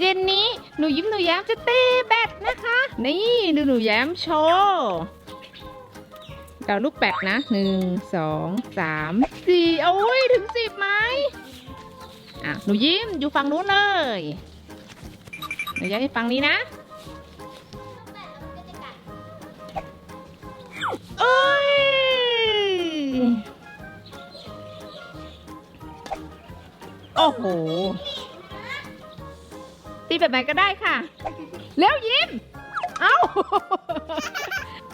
เย็นนี้หนูยิ้มหนูแย้มจะตีแบดนะคะ นี่ดูหนูแย้มโชว์เราลูกแบดนะหนึ่งสองสามสี่โอ้ยถึงสิบไหมอะหนูยิ้มอยู่ฝั่งนู้นเลยหนูย้มอยู่ฝั่งนี้นะเอ้ยโอ้โห ตีแบบไหนก็ได้ค่ะแล้วยิ้ม เอ้า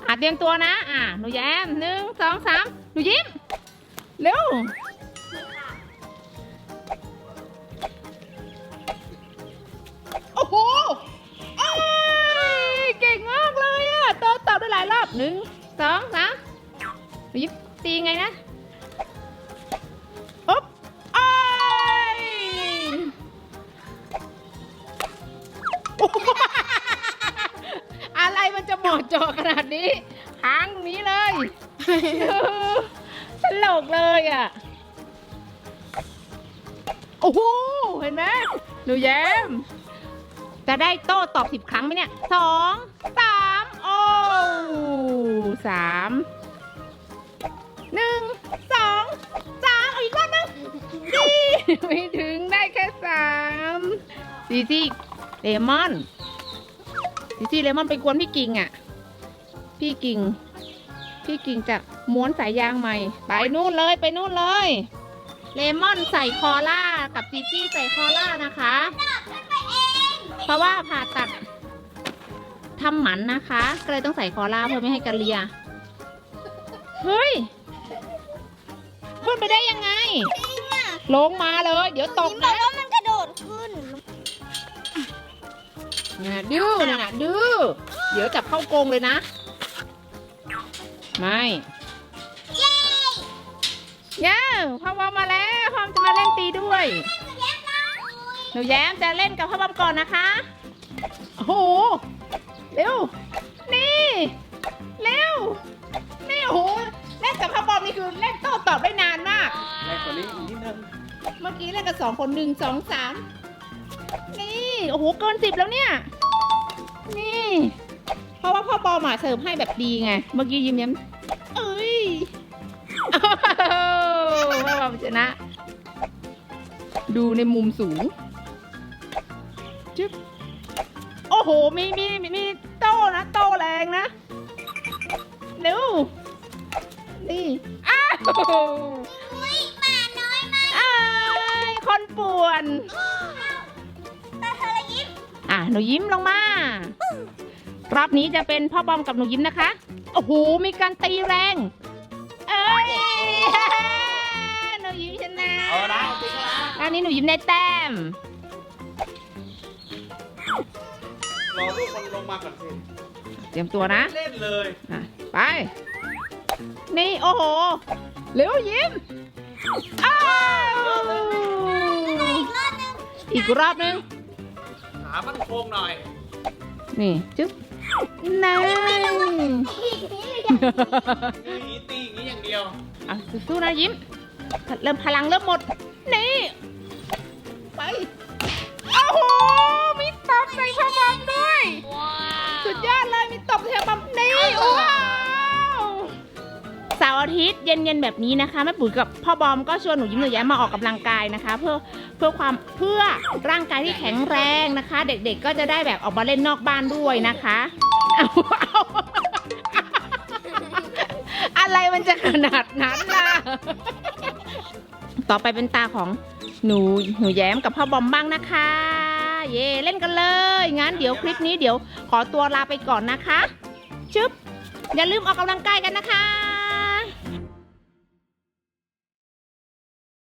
อะเตรียมตัวนะ อะหนูแย้มหนึ่งสองสามหนูยิ้ม เร็วโอ้โหเอ้ยเก่งมากเลยอะโตตอบได้หลายรอบหนึ่งสองสามหนูยิ้มตีไงนะ อะไรมันจะเหมาะเจาะขนาดนี้ค้างตรงนี้เลยตลกเลยอะ โอ้โห เห็นไหมหนูแย้ม จะได้โต้ตอบสิบครั้งไหมเนี่ยสองสามโอ้สามหนึ่งสองสามอีกรอบหนึงดีไม่ถึงได้แค่สามซีซี เลมอนซีซีเลมอนไปกวนพี่กิ่งอะ พี่กิ่ง พี่กิ่งจะม้วนสายยางใหม่ ไปนู่นเลยไปนู่นเลย เลมอนใส่คอล่ากับจีจี้ใส่คอล่านะคะ เพราะว่าผ่าตัดทำหมันนะคะ ก็เลยต้องใส่คอล่าเพื่อไม่ให้กันเลีย เฮ้ยขึ้นไปได้ยังไง ลงมาเลย เดี๋ยวตกบอนะกว่ามันกระโดดขึ้น น่ะดื้อนะน่ะดื้อเดี๋ยวจับเข้ากรงเลยนะ ไม่เย้พ่อบอมมาแล้วพ่อมจะมาเล่นตีด้วยหนูแย้มจะเล่นกับพ่อบอมก่อนนะคะโอ้โหเร็วนี่เร็วนี่โอ้โหเล่นกับพ่อบอมนี่คือเล่นโต้ตอบได้นานมากแรงกว่านี้อีกนิดนึงเมื่อกี้เล่นกันสองคนหนึ่งสองสาม นี่ โอ้โห เกินสิบแล้วเนี่ย นี่ เพราะว่าพ่อบอมอะเสิร์ฟให้แบบดีไง เมื่อกี้ยิ้มแย้มเอ้ยอ้าวพ่อบอมชนะ ดูในมุมสูง จึ๊บ โอ้โหมีมีมีมีโต้นะ โต้แรงนะ เร็ว นี่ อ้าว หนูยิ้มลงมา รอบนี้จะเป็นพ่อบอมกับหนูยิ้มนะคะ โอ้โห มีการตีแรง เอ้ย หนูยิ้มชนะเอาละเอาจริงนะรอบนี้หนูยิ้มได้แต้ม รอลูกมันลงมาก่อนสิเตรียมตัวนะเล่นเลยอะไป นี่ โอ้โห เร็วยิ้ม อ้าว อีกรอบนึงอีกรอบนึง ขามันโค้งหน่อย นี่ จึ๊บนั่นอีกนี้เลยคืออย่างนี้ตีอย่างนี้อย่างเดียว อะสู้ๆนะยิ้ม เริ่มพลังเริ่มหมด นี่ ไป เสาร์อาทิตย์เย็นๆแบบนี้นะคะแม่ปุ๋ยกับพ่อบอมก็ชวนหนูยิ้มหนูแย้มมาออกกำลังกายนะคะ เพื่อเพื่อความเพื่อร่างกายที่แข็งแรงนะคะ เด็กๆก็จะได้แบบออกมาเล่นนอกบ้านด้วยนะคะเอาเอาอะไรมันจะขนาดนั้นล่ะต่อไปเป็นตาของหนูหนูแย้มกับพ่อบอมบ้างนะคะ เย่เล่นกันเลยงั้นเดี๋ยวคลิปนี้เดี๋ยวขอตัวลาไปก่อนนะคะชึบอย่าลืมออกกำลังกายกันนะคะ